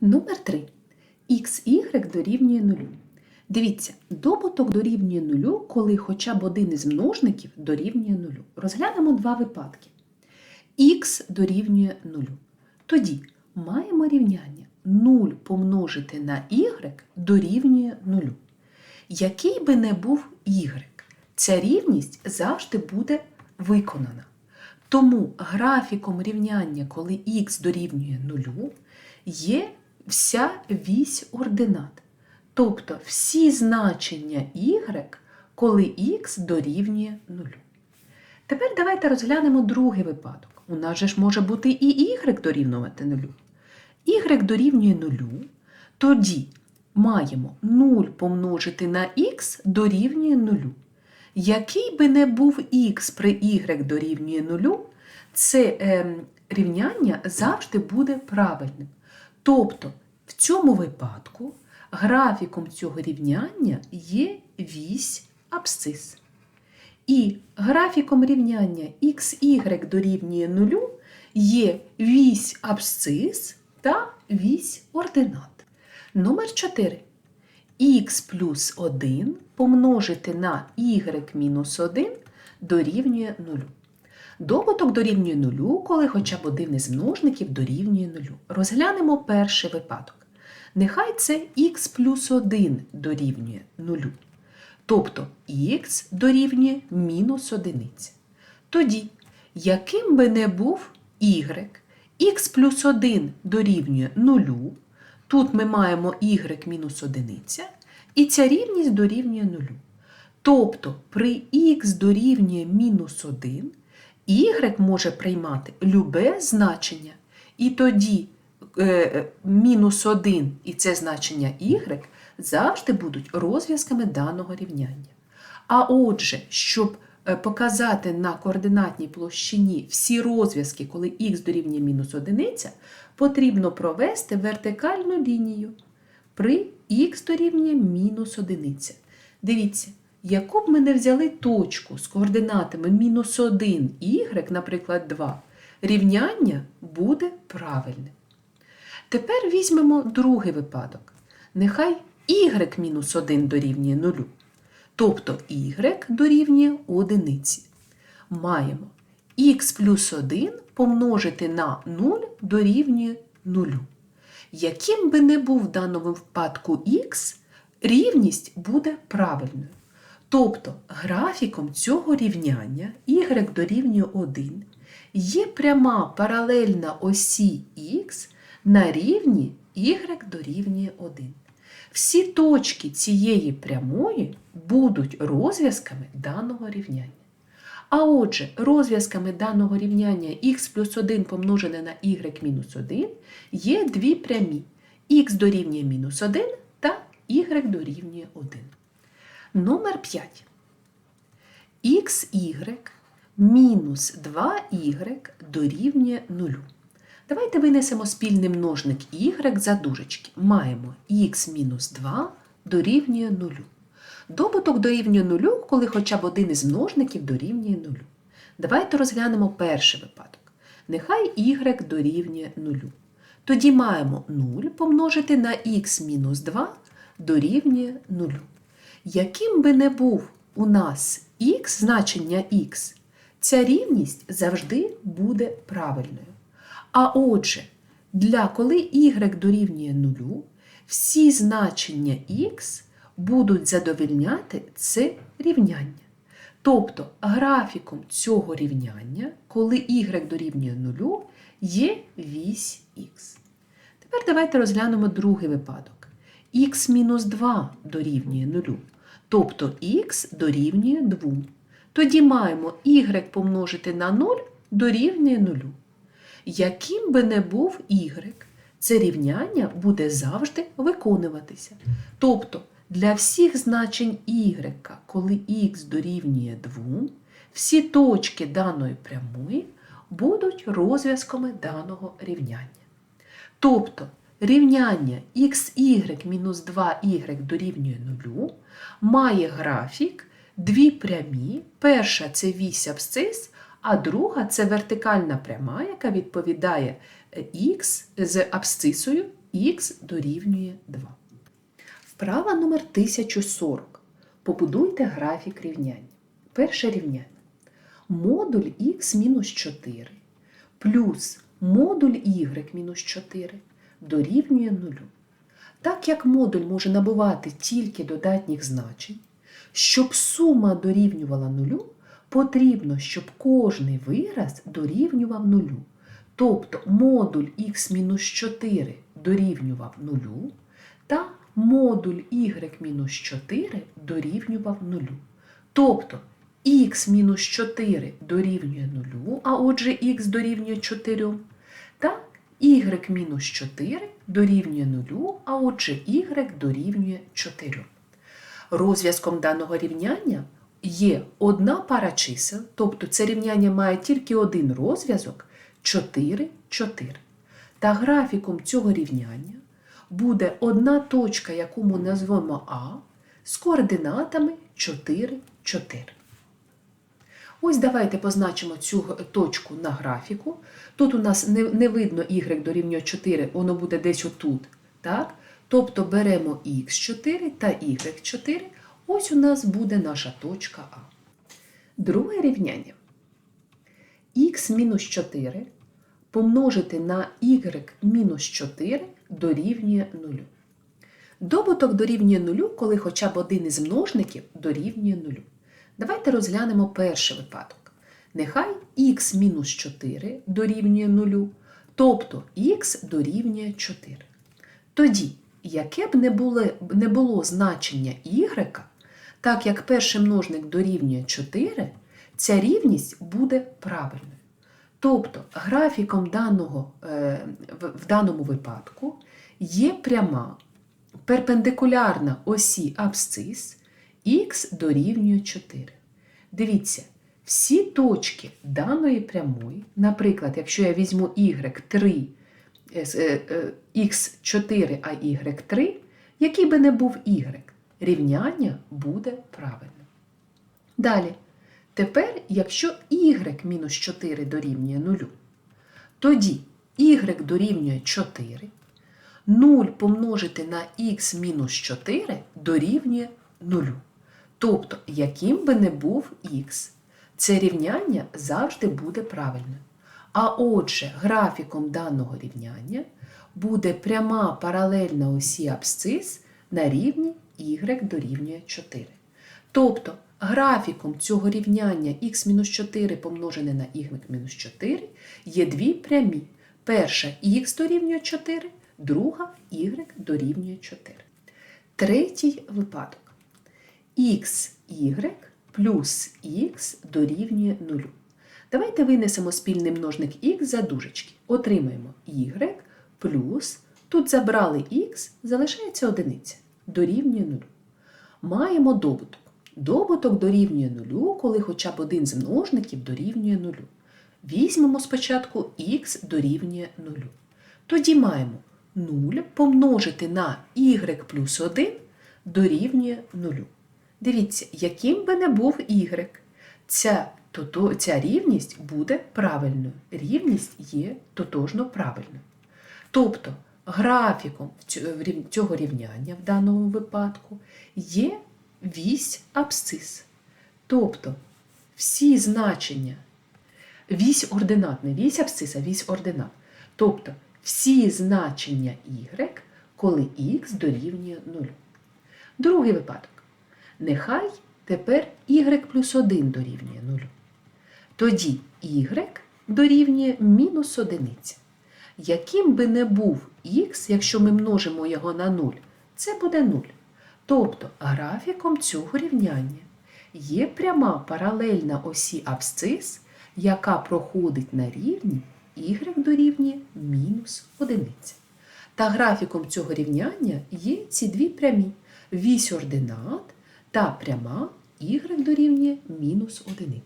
Номер 3. XY дорівнює 0. Дивіться, добуток дорівнює 0, коли хоча б один із множників дорівнює 0. Розглянемо два випадки. Х дорівнює 0. Тоді маємо рівняння 0 помножити на y дорівнює 0. Який би не був y, ця рівність завжди буде виконана. Тому графіком рівняння, коли х дорівнює 0, є вся вісь ординат. Тобто всі значення y, коли х дорівнює 0. Тепер давайте розглянемо другий випадок. У нас же ж може бути і y дорівнювати 0. y дорівнює 0, тоді маємо 0 помножити на х дорівнює 0. Який би не був х при y дорівнює 0, це е, рівняння завжди буде правильним. Тобто, в цьому випадку графіком цього рівняння є вісь абсцис. І графіком рівняння xy дорівнює 0 є вісь абсцис та вісь ординат. Номер 4. х плюс 1 помножити на y мінус 1 дорівнює 0. Добуток дорівнює 0, коли хоча б один із множників дорівнює 0. Розглянемо перший випадок. Нехай це х плюс 1 дорівнює 0. Тобто х дорівнює мінус 1. Тоді, яким би не був y, х плюс 1 дорівнює 0, тут ми маємо y мінус 1, і ця рівність дорівнює 0. Тобто при х дорівнює мінус 1, y може приймати любе значення, і тоді е, мінус 1 і це значення y завжди будуть розв'язками даного рівняння. А отже, щоб е, показати на координатній площині всі розв'язки, коли х дорівнює мінус 1, потрібно провести вертикальну лінію при х дорівнює мінус 1. Дивіться, яку б ми не взяли точку з координатами мінус 1 y, наприклад, 2, рівняння буде правильним. Тепер візьмемо другий випадок. Нехай y мінус 1 дорівнює 0. Тобто y дорівнює 1. Маємо х плюс 1 помножити на 0 дорівнює 0. Яким би не був в даному випадку х, рівність буде правильною. Тобто графіком цього рівняння y дорівнює 1 є пряма паралельна осі х на рівні y дорівнює 1. Всі точки цієї прямої будуть розв'язками даного рівняння. А отже, розв'язками даного рівняння х плюс 1 помножене на y мінус 1 є дві прямі х дорівнює мінус 1 та y дорівнює 1. Номер 5. xy мінус 2y дорівнює 0. Давайте винесемо спільний множник y за дужечки. Маємо х мінус 2 дорівнює 0. Добуток дорівнює 0, коли хоча б один із множників дорівнює 0. Давайте розглянемо перший випадок. Нехай y дорівнює 0. Тоді маємо 0 помножити на х мінус 2 дорівнює 0. Яким би не був у нас х, значення х, ця рівність завжди буде правильною. А отже, для коли y дорівнює 0, всі значення х будуть задовільняти це рівняння. Тобто графіком цього рівняння, коли y дорівнює 0, є вісь х. Тепер давайте розглянемо другий випадок. х-2 дорівнює 0, тобто х дорівнює 2. Тоді маємо y помножити на 0 дорівнює 0. Яким би не був y, це рівняння буде завжди виконуватися. Тобто для всіх значень y, коли х дорівнює 2, всі точки даної прямої будуть розв'язками даного рівняння. Тобто рівняння xy мінус 2y дорівнює 0 має графік дві прямі. Перша це вісь абсцис, а друга це вертикальна пряма, яка відповідає х з абсцисою х дорівнює 2. Вправа номер 1040. Побудуйте графік рівняння. Перше рівняння. Модуль х мінус 4 плюс модуль y мінус 4 дорівнює 0. Так як модуль може набувати тільки додатніх значень, щоб сума дорівнювала нулю, потрібно, щоб кожний вираз дорівнював нулю. Тобто модуль х-4 дорівнював нулю, та модуль y-4 дорівнював нулю. Тобто х-4 дорівнює нулю, а отже х дорівнює 4, та y-4 дорівнює нулю, а отже y дорівнює 4. Розв'язком даного рівняння є одна пара чисел, тобто це рівняння має тільки один розв'язок 4, 4. Та графіком цього рівняння буде одна точка, яку ми назвемо А, з координатами 4, 4. Ось давайте позначимо цю точку на графіку. Тут у нас не, не видно y дорівнює 4, воно буде десь отут. Так? Тобто беремо х4 та y4. Ось у нас буде наша точка А. Друге рівняння. х-4 помножити на y-4 дорівнює 0. Добуток дорівнює 0, коли хоча б один із множників дорівнює 0. Давайте розглянемо перший випадок. Нехай х-4 дорівнює 0, тобто х дорівнює 4. Тоді, яке б не було, не було значення y, так як перший множник дорівнює 4, ця рівність буде правильною. Тобто графіком даного, е, в, даному випадку є пряма перпендикулярна осі абсцис х дорівнює 4. Дивіться, всі точки даної прямої, наприклад, якщо я візьму y3, x4, а y3, який би не був y, рівняння буде правильним. Далі, тепер, якщо y-4 дорівнює 0, тоді y дорівнює 4, 0 помножити на х-4 дорівнює 0. Тобто, яким би не був х, це рівняння завжди буде правильним. А отже, графіком даного рівняння буде пряма паралельна осі абсцис на рівні y дорівнює 4. Тобто, графіком цього рівняння х-4 помножене на y-4 є дві прямі. Перша х дорівнює 4, друга y дорівнює 4. Третій випадок xy плюс х дорівнює 0. Давайте винесемо спільний множник х за дужечки. Отримаємо y плюс, тут забрали х, залишається одиниця, дорівнює 0. Маємо добуток. Добуток дорівнює 0, коли хоча б один з множників дорівнює 0. Візьмемо спочатку х дорівнює 0. Тоді маємо 0 помножити на y плюс 1 дорівнює 0. Дивіться, яким би не був y, ця, тото, ця рівність буде правильною. Рівність є тотожно правильною. Тобто графіком цього рівняння в даному випадку є вісь абсцис. Тобто всі значення, вісь ординат, не вісь абсциса, вісь ординат. Тобто всі значення y, коли х дорівнює 0. Другий випадок. Нехай тепер y плюс 1 дорівнює 0. Тоді y дорівнює мінус 1. Яким би не був х, якщо ми множимо його на 0, це буде 0. Тобто графіком цього рівняння є пряма паралельна осі абсцис, яка проходить на рівні y дорівнює мінус 1. Та графіком цього рівняння є ці дві прямі вісь ординат та пряма y дорівнює мінус 1.